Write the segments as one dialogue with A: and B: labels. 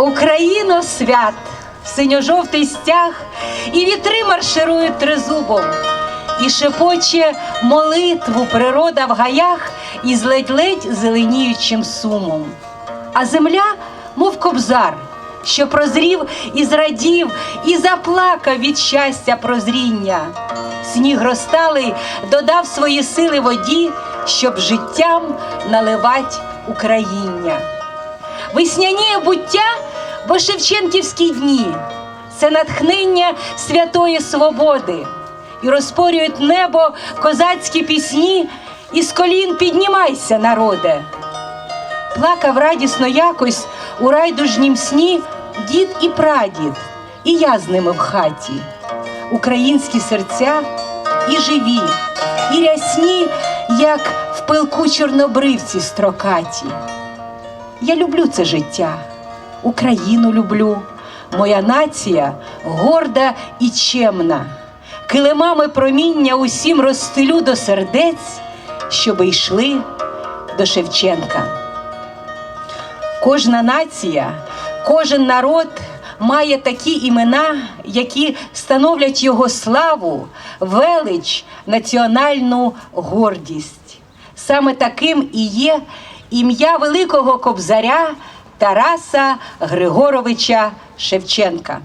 A: Україно свят, синьо-жовтий стяг, і вітри марширують тризубом, і шепоче молитву природа в гаях із ледь-ледь зеленіючим сумом. А земля, мов кобзар, що прозрів і зрадів, і заплакав від щастя прозріння. Сніг розталий додав свої сили воді, щоб життям наливать Україння. Весняніє буття, бо Шевченківські дні це натхнення святої свободи, і розпорюють небо козацькі пісні, і з колін піднімайся, народе. Плакав радісно якось у райдужнім сні дід і прадід, і я з ними в хаті. Українські серця і живі, і рясні, як в пилку чорнобривці строкаті. Я люблю це життя, Україну люблю. Моя нація горда і чемна. Килимами проміння усім розстелю до сердець, щоби йшли до Шевченка. Кожна нація, кожен народ має такі імена, які становлять його славу, велич, національну гордість. Саме таким і є ім'я великого кобзаря Тараса Григоровича Шевченка.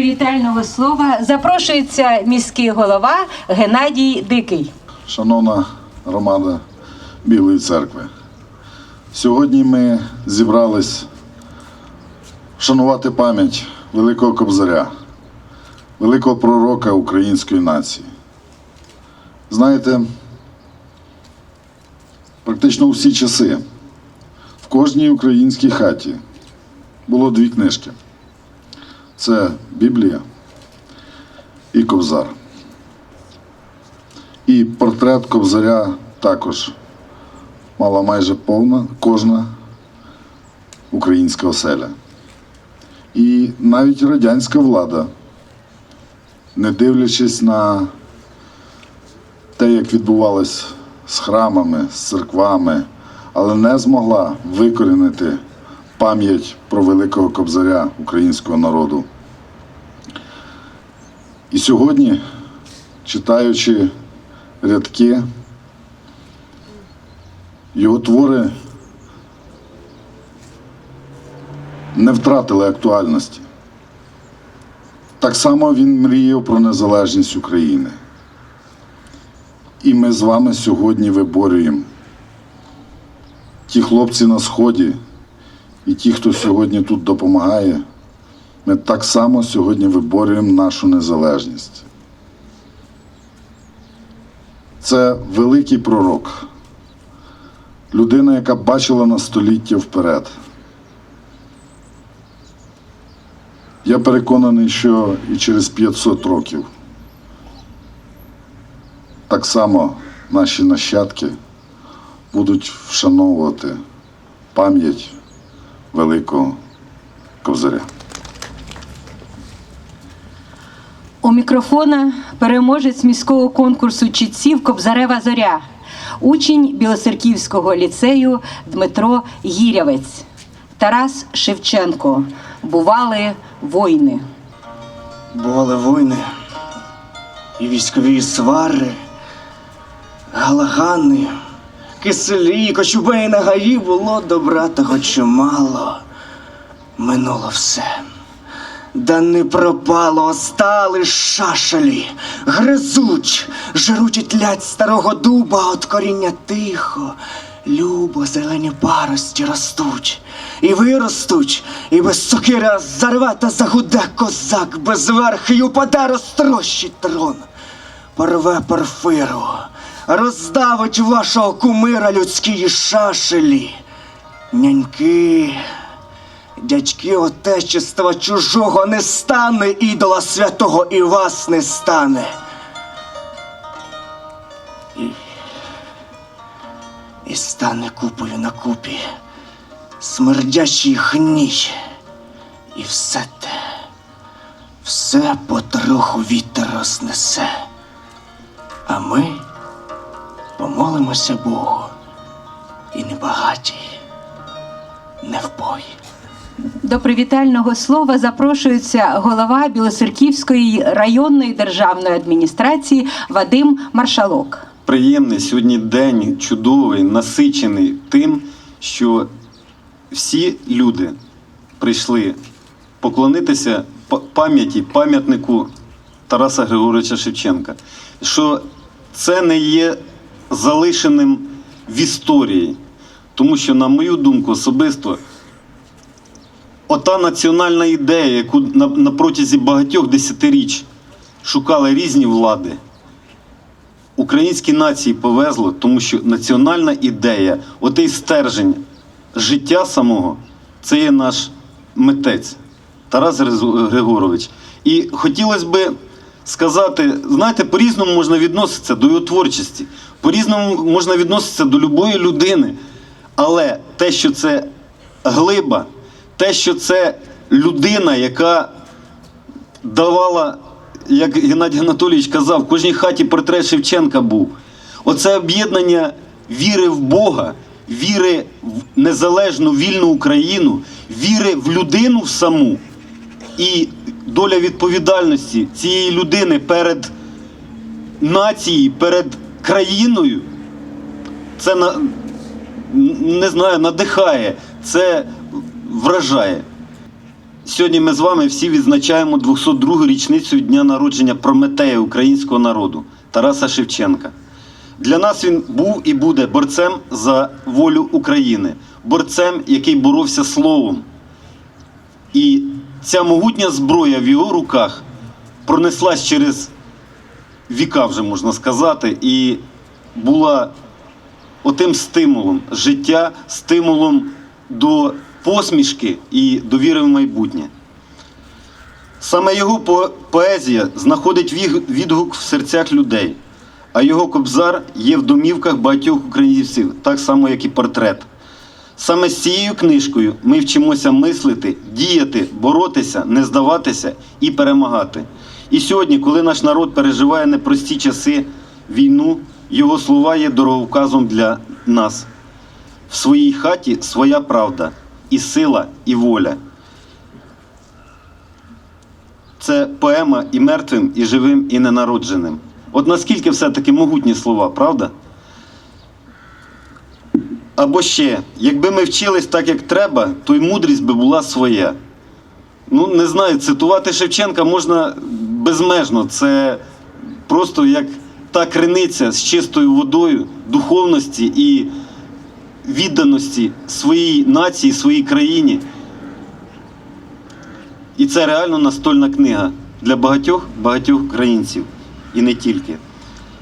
A: Привітального слова запрошується міський голова Геннадій Дикий.
B: Шановна громада Білої церкви, сьогодні ми зібрались вшанувати пам'ять великого кобзаря, великого пророка української нації. Знаєте, практично у всі часи в кожній українській хаті було дві книжки. Це Біблія і Кобзар. І портрет Кобзаря також мала майже повна кожна українська оселя. І навіть радянська влада, не дивлячись на те, як відбувалось з храмами, з церквами, але не змогла викорінити пам'ять про великого кобзаря українського народу. І сьогодні, читаючи рядки, його твори не втратили актуальності. Так само він мріяв про незалежність України. І ми з вами сьогодні виборюємо ті хлопці на Сході і ті, хто сьогодні тут допомагає, ми так само сьогодні виборюємо нашу незалежність. Це великий пророк, людина, яка бачила на століття вперед. Я переконаний, що і через 500 років так само наші нащадки будуть вшановувати пам'ять великого ковзаря.
A: У мікрофона переможець міського конкурсу чітців Кобзарева Зоря, учень Білоцерківського ліцею Дмитро Гірявець, Тарас Шевченко. Бували воїни.
C: Бували війни і військові свари, галагани, киселі, кочубей на гаї було добра того чимало. Минуло все. Да не пропало, остали шашелі, гризуть, жруть тлять старого дуба, от коріння тихо, любо зелені парості ростуть, і виростуть, і без сокира зарве та загуде козак без верхи, і упаде розтрощить трон, порве порфиру, роздавить вашого кумира людські шашелі, няньки. Дядьки отечества чужого не стане, ідола святого і вас не стане. І, і стане купою на купі, смердячий гній. І все те, все потроху вітер рознесе. А ми помолимося Богу і не багаті, не в бой.
A: До привітального слова запрошується голова Білоцерківської районної державної адміністрації Вадим Маршалок.
D: приємний сьогодні день, чудовий, насичений тим, що всі люди прийшли поклонитися па- пам'яті, пам'ятнику Тараса Григоровича Шевченка. Що це не є залишеним в історії, тому що, на мою думку, особисто. Ота національна ідея, яку на, на протязі багатьох десятиріч шукали різні влади, українській нації повезло, тому що національна ідея, отей стержень життя самого, це є наш митець Тарас Григорович. І хотілося би сказати, знаєте, по-різному можна відноситися до його творчості, по-різному можна відноситися до любої людини. Але те, що це глиба, те, що це людина, яка давала, як Геннадій Анатолійович казав, в кожній хаті портрет Шевченка був. Оце об'єднання віри в Бога, віри в незалежну вільну Україну, віри в людину саму і доля відповідальності цієї людини перед нацією, перед країною. Це не знаю, надихає, це вражає. Сьогодні ми з вами всі відзначаємо 202 річницю дня народження Прометея українського народу Тараса Шевченка. Для нас він був і буде борцем за волю України, борцем, який боровся словом. І ця могутня зброя в його руках пронеслась через віка, вже можна сказати, і була отим стимулом життя, стимулом до посмішки і довіри в майбутнє. Саме його поезія знаходить відгук в серцях людей, а його кобзар є в домівках багатьох українців, так само, як і портрет. Саме з цією книжкою ми вчимося мислити, діяти, боротися, не здаватися і перемагати. І сьогодні, коли наш народ переживає непрості часи, війну, його слова є дороговказом для нас. В своїй хаті своя правда, і сила, і воля. Це поема і мертвим, і живим, і ненародженим. От наскільки все-таки могутні слова, правда? Або ще, якби ми вчились так, як треба, то й мудрість би була своя. Ну, не знаю, цитувати Шевченка можна безмежно. Це просто як та криниця з чистою водою, духовності і відданості своїй нації, своїй країні. І це реально настольна книга для багатьох багатьох українців і не тільки.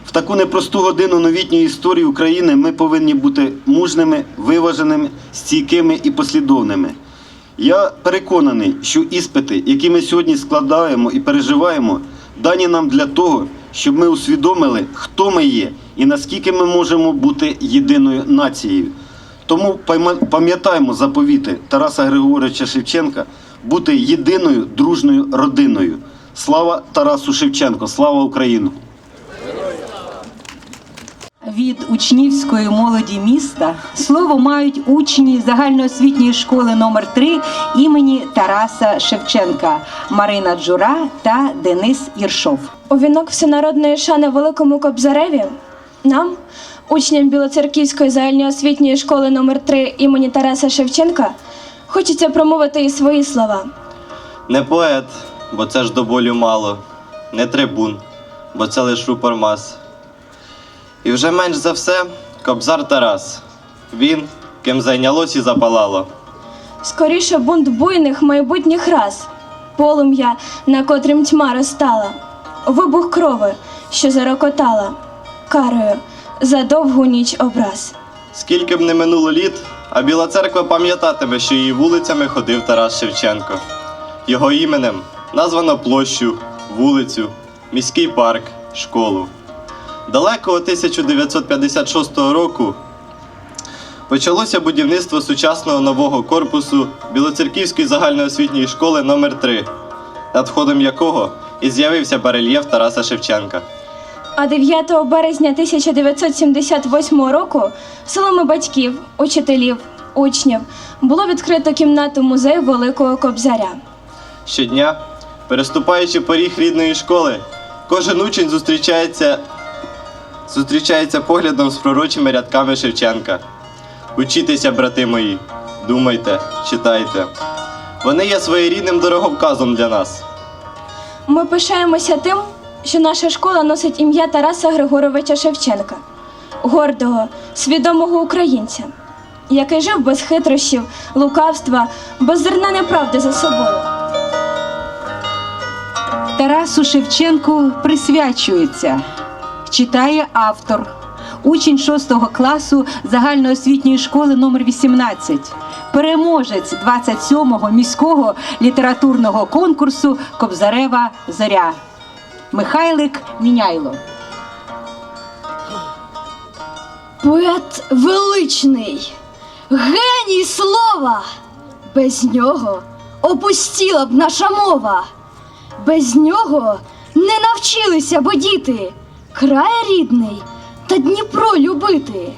D: В таку непросту годину новітньої історії України ми повинні бути мужними, виваженими, стійкими і послідовними. Я переконаний, що іспити, які ми сьогодні складаємо і переживаємо, дані нам для того, щоб ми усвідомили, хто ми є і наскільки ми можемо бути єдиною нацією. Тому пам'ятаємо заповіти Тараса Григоровича Шевченка бути єдиною дружною родиною. Слава Тарасу Шевченко! Слава Україну!
A: Від учнівської молоді міста слово мають учні загальноосвітньої школи номер 3 імені Тараса Шевченка Марина Джура та Денис Єршов.
E: У вінок всенародної шани Великому Кобзареві нам, учням Білоцерківської загальноосвітньої школи номер 3 імені Тараса Шевченка, хочеться промовити і свої слова.
F: Не поет, бо це ж до болю мало, не трибун, бо це лиш рупор мас. І вже менш за все Кобзар Тарас. Він, ким зайнялось і запалало.
E: Скоріше бунт буйних майбутніх рас, полум'я, на котрім тьма розтала, вибух крови, що зарокотала, карою за довгу ніч образ.
F: Скільки б не минуло літ, а Біла церква пам'ятатиме, що її вулицями ходив Тарас Шевченко. Його іменем названо площу, вулицю, міський парк, школу. Далекого 1956 року почалося будівництво сучасного нового корпусу Білоцерківської загальноосвітньої школи номер 3 над входом якого і з'явився барельєф Тараса Шевченка.
E: А 9 березня 1978 року силами батьків, учителів, учнів було відкрито кімнату музею Великого Кобзаря.
F: Щодня, переступаючи поріг рідної школи, кожен учень зустрічається, зустрічається поглядом з пророчими рядками Шевченка. Учітеся, брати мої, думайте, читайте. Вони є своєрідним дороговказом для нас.
E: Ми пишаємося тим, що наша школа носить ім'я Тараса Григоровича Шевченка, гордого, свідомого українця, який жив без хитрощів, лукавства, без зерна неправди за собою.
A: Тарасу Шевченку присвячується, читає автор, учень 6 класу загальноосвітньої школи номер 18 переможець 27-го міського літературного конкурсу Кобзарева Зоря Михайлик Міняйло.
G: Поет величний, геній слова. Без нього опустіла б наша мова. Без нього не навчилися б діти край рідний та Дніпро любити.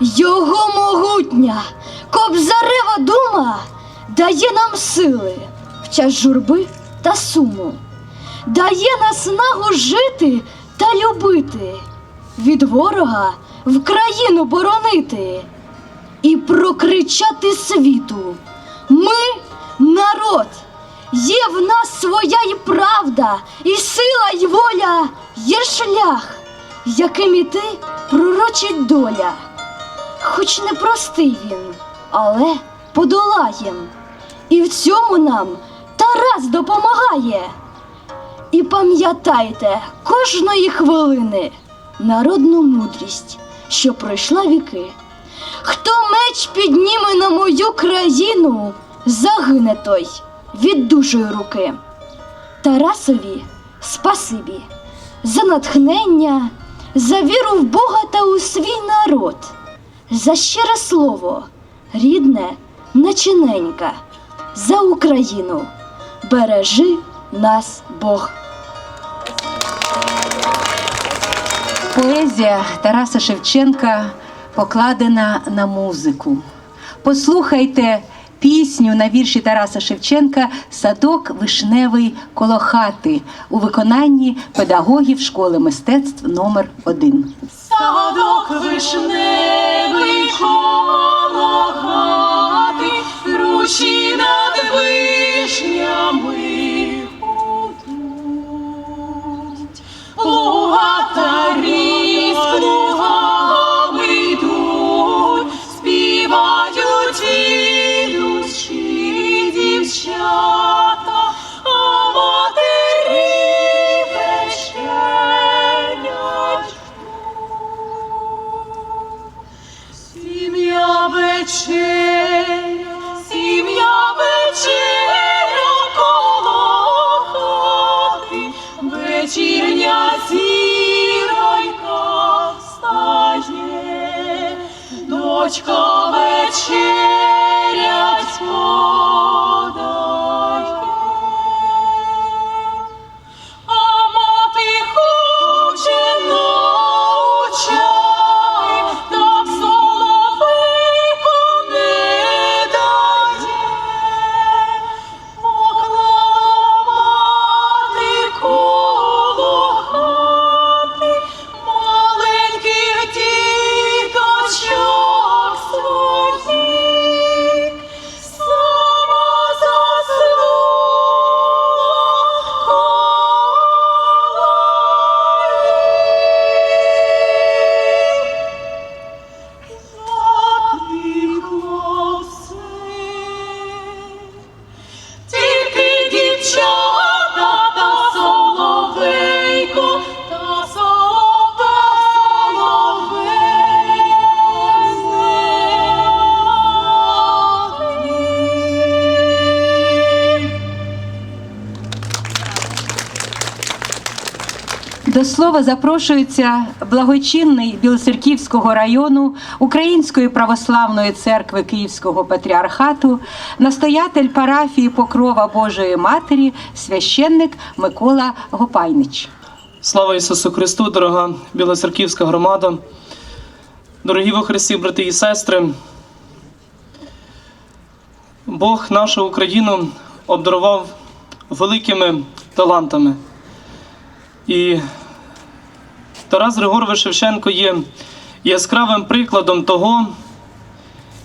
G: Його могутня, кобзарева дума дає нам сили в час журби та суму, дає наснагу жити та любити, від ворога в країну боронити і прокричати світу. Ми народ, є в нас своя і правда, і сила, і воля, є шлях, яким іти пророчить доля. Хоч не простий він, але подолаєм. І в цьому нам Тарас допомагає. І пам'ятайте кожної хвилини народну мудрість, що пройшла віки. Хто меч підніме на мою країну, загине той від дужої руки. Тарасові спасибі за натхнення, за віру в Бога та у свій народ, за щире слово, рідне, начиненька, за Україну. Бережи нас Бог.
A: Поезія Тараса Шевченка покладена на музику. Послухайте пісню на вірші Тараса Шевченка Садок вишневий коло хати у виконанні педагогів школи мистецтв номер 1
H: Садок вишневий коло ручі над вишнями. Луга та
A: chance. Слова запрошується благочинний Білоцерківського району Української православної церкви Київського патріархату, настоятель парафії Покрова Божої Матері, священник Микола Гопайнич.
I: Слава Ісусу Христу, дорога Білоцерківська громада, дорогі во Христі, брати і сестри. Бог нашу Україну обдарував великими талантами. І Тарас Григорович Шевченко є яскравим прикладом того,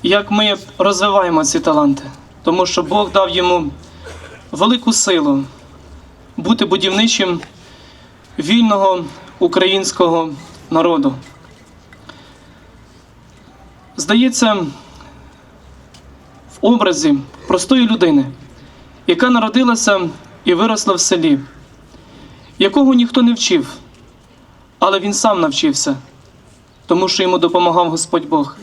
I: як ми розвиваємо ці таланти, тому що Бог дав йому велику силу бути будівничим вільного українського народу. Здається, в образі простої людини, яка народилася і виросла в селі, якого ніхто не вчив, але він сам навчився, тому що йому допомагав Господь Бог,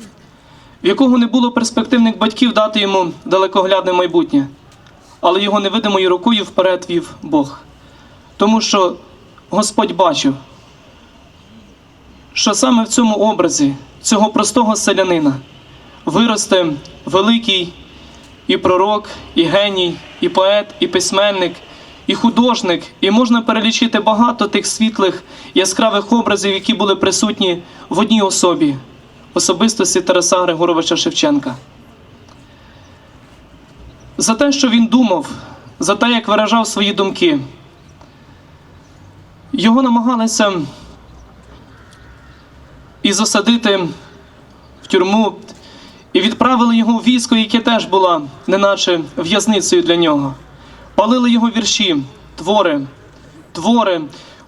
I: в якого не було перспективних батьків дати йому далекоглядне майбутнє, але його невидимою рукою вперед вів Бог. Тому що Господь бачив, що саме в цьому образі цього простого селянина виросте великий і пророк, і геній, і поет, і письменник, і художник, і можна перелічити багато тих світлих яскравих образів, які були присутні в одній особі особистості Тараса Григоровича Шевченка. За те, що він думав, за те, як виражав свої думки. Його намагалися і засадити в тюрму, і відправили його в військо, яке теж було неначе в'язницею для нього. Палили його вірші, твори, твори,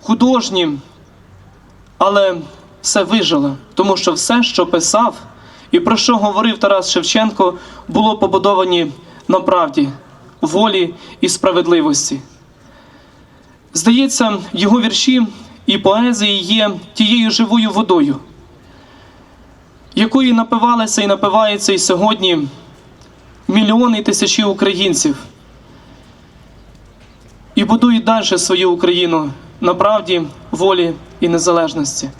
I: художні, але все вижило, тому що все, що писав і про що говорив Тарас Шевченко, було побудовані на правді, волі і справедливості. Здається, його вірші і поезії є тією живою водою, якої напивалися і напиваються і сьогодні мільйони і тисячі українців. І будують далі свою Україну на правді, волі і незалежності.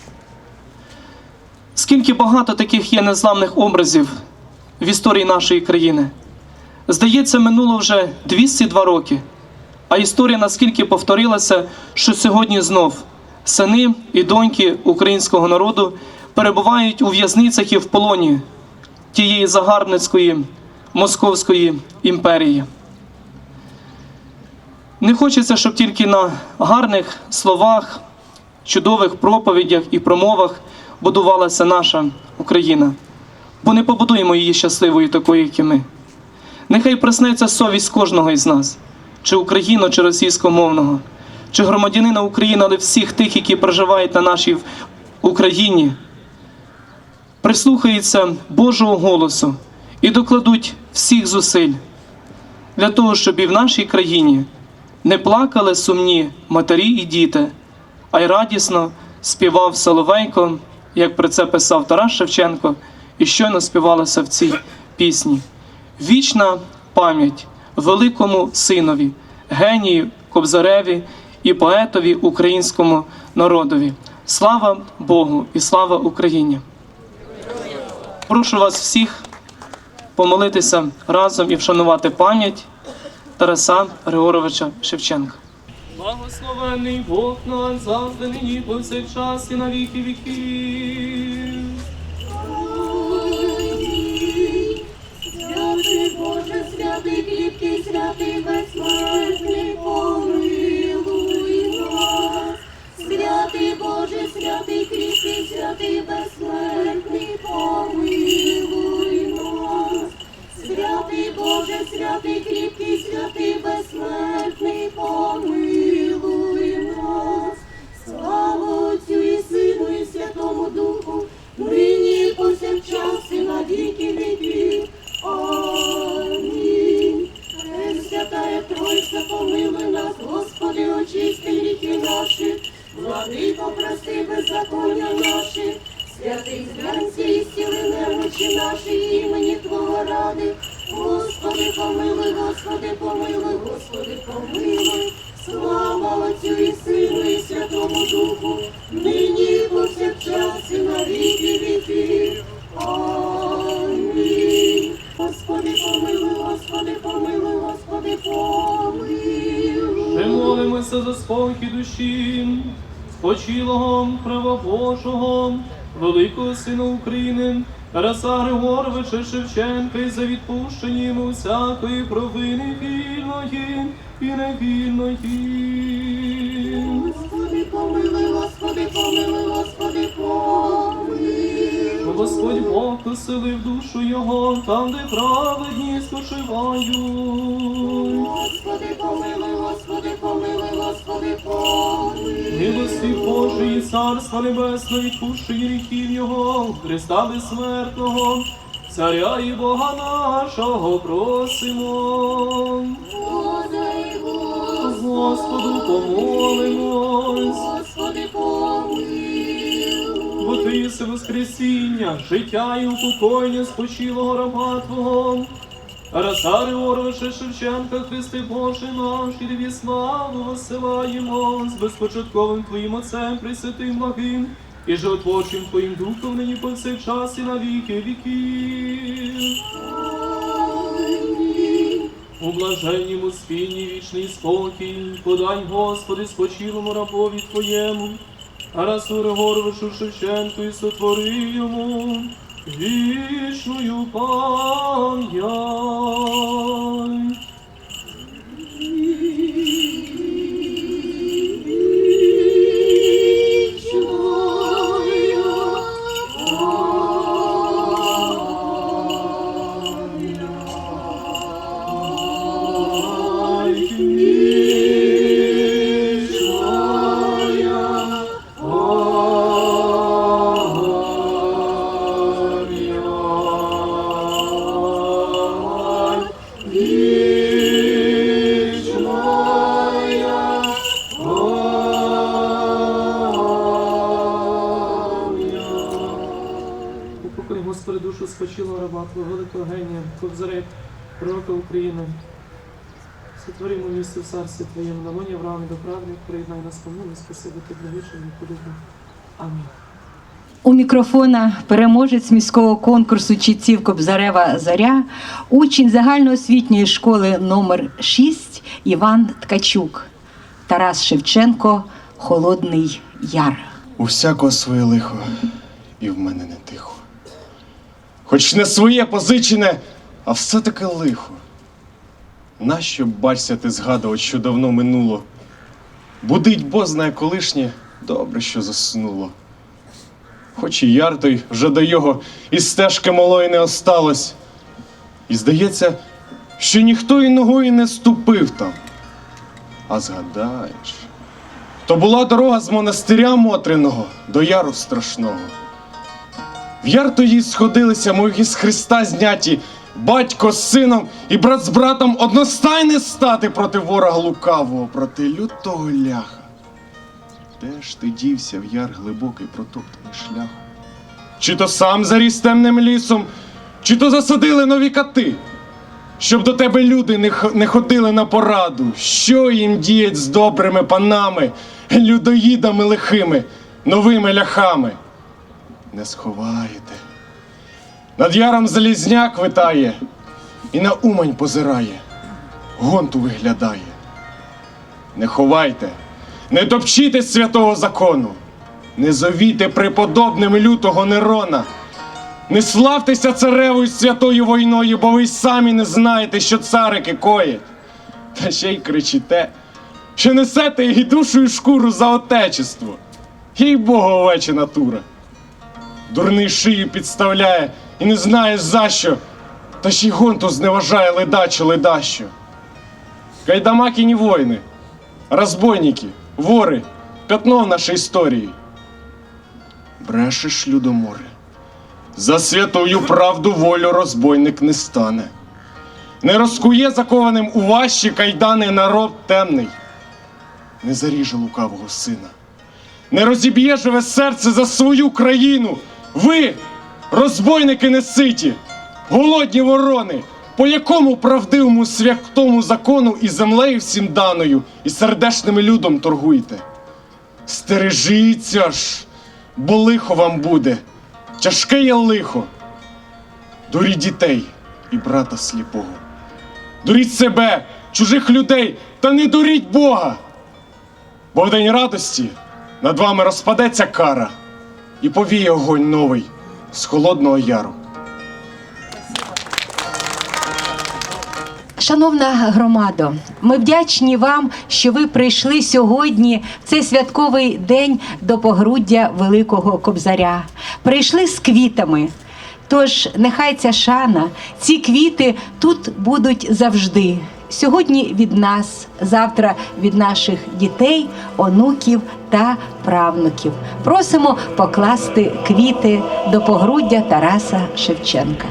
I: Скільки багато таких є незламних образів в історії нашої країни. Здається, минуло вже 202 роки. А історія наскільки повторилася, що сьогодні знов сини і доньки українського народу перебувають у в'язницях і в полоні тієї загарбницької московської імперії. Не хочеться, щоб тільки на гарних словах, чудових проповідях і промовах будувалася наша Україна, бо не побудуємо її щасливою такою, як і ми. Нехай проснеться совість кожного із нас чи україно, чи російськомовного, чи громадянина України, але всіх тих, які проживають на нашій Україні, прислухаються Божого голосу і докладуть всіх зусиль для того, щоб і в нашій країні не плакали сумні матері і діти, а й радісно співав Соловейко, як про це писав Тарас Шевченко, і щойно співалося в цій пісні. Вічна пам'ять великому синові, генію Кобзареві і поетові українському народові. Слава Богу і слава Україні! Прошу вас всіх помолитися разом і вшанувати пам'ять Тараса Григоровича Шевченка. Благословений Бог нас завжди нині повсякчас і на віки віків.
H: Святий Боже, святий кліпкий, святий безсмертний,
I: Молимося за спокій душі, спочилого правобожого, великого сина України, Тараса Григоровича Шевченка і за відпущення йому всякої провини вільної і невільної.
H: Господи, помилуй, Господи, помилуй, Господи, помилуй.
I: Господь Бог поселив душу його там, де праведні спочивають.
H: Господи, помилуй, Господи, помилуй, Господи, помилуй.
I: Милості Божої, Царства Небесного, відпущення гріхів Його, Христа безсмертного, Царя і Бога нашого просимо.
H: Господи,
I: Господу помолимось,
H: Господи, помилуй.
I: Єси Воскресіння, життя і упокоєння спочилого раба Твого. Тараса Григоровича Шевченка, Христи Боже наш, і тобі славу посилаємо з безпочатковим Твоїм Отцем, Пресвятим благим, і животворчим Твоїм Духом нині повсякчас і на віки віків. У блаженнім спільні вічний спокій, подай, Господи, спочилому рабові Твоєму, Тарасу Горвишу Шевченку і сотвори йому вічною пам'ять. Царстві Твоєму, на лоні Авраамі до правди, приєднай нас помилуй, спасибо Ти для вічного подобно. Амінь.
A: У мікрофона переможець міського конкурсу чітців Кобзарева Зоря, учень загальноосвітньої школи номер 6 Іван Ткачук, Тарас Шевченко, Холодний Яр.
J: У всякого своє лихо, і в мене не тихо. Хоч не своє позичене, а все-таки лихо. Нащо бачся ти згадувати, що давно минуло? Будить бо знає колишнє, добре, що заснуло. Хоч і яр той вже до його і стежки малої не осталось. І здається, що ніхто і ногою не ступив там. А згадаєш. То була дорога з монастиря Мотриного до яру страшного. В яр тоді сходилися, мов із Христа зняті, батько з сином і брат з братом одностайне стати проти ворога лукавого, проти лютого ляха. Де ж ти дівся в яр глибокий протоптаний шлях? Чи то сам заріс темним лісом, чи то засадили нові кати? щоб до тебе люди не, ходили на пораду. Що їм діять з добрими панами, людоїдами лихими, новими ляхами? Не сховаєте. Над яром залізняк витає і на умань позирає, гонту виглядає. Не ховайте, не топчіте святого закону, не зовіте преподобним лютого Нерона. Не славтеся царевою святою війною, бо ви самі не знаєте, що царики коять. Та ще й кричите, що несете і душу і шкуру за отечество. Їй Богу овеча натура. Дурний шию підставляє і не знає за що, та ще й гонту зневажає ледачу ледащо. Кайдамакіні воїни, розбойники, вори, пятно в нашій історії. Брешеш, Людоморе. За святою правду волю розбойник не стане. Не розкує закованим у ваші кайдани народ темний, не заріже лукавого сина, не розіб'є живе серце за свою країну. Ви, розбойники неситі, голодні ворони, по якому правдивому святому закону і землею всім даною, і сердешним людом торгуєте. Стережіться ж, бо лихо вам буде тяжке є лихо. Дуріть дітей і брата сліпого. Дуріть себе, чужих людей, та не дуріть Бога.
K: бо в день радості над вами розпадеться кара і повіє огонь новий з холодного яру.
A: Шановна громадо, ми вдячні вам, що ви прийшли сьогодні в цей святковий день до погруддя Великого Кобзаря. Прийшли з квітами. Тож нехай ця шана, ці квіти тут будуть завжди. Сьогодні від нас, завтра від наших дітей, онуків та правнуків. Просимо покласти квіти до погруддя Тараса Шевченка.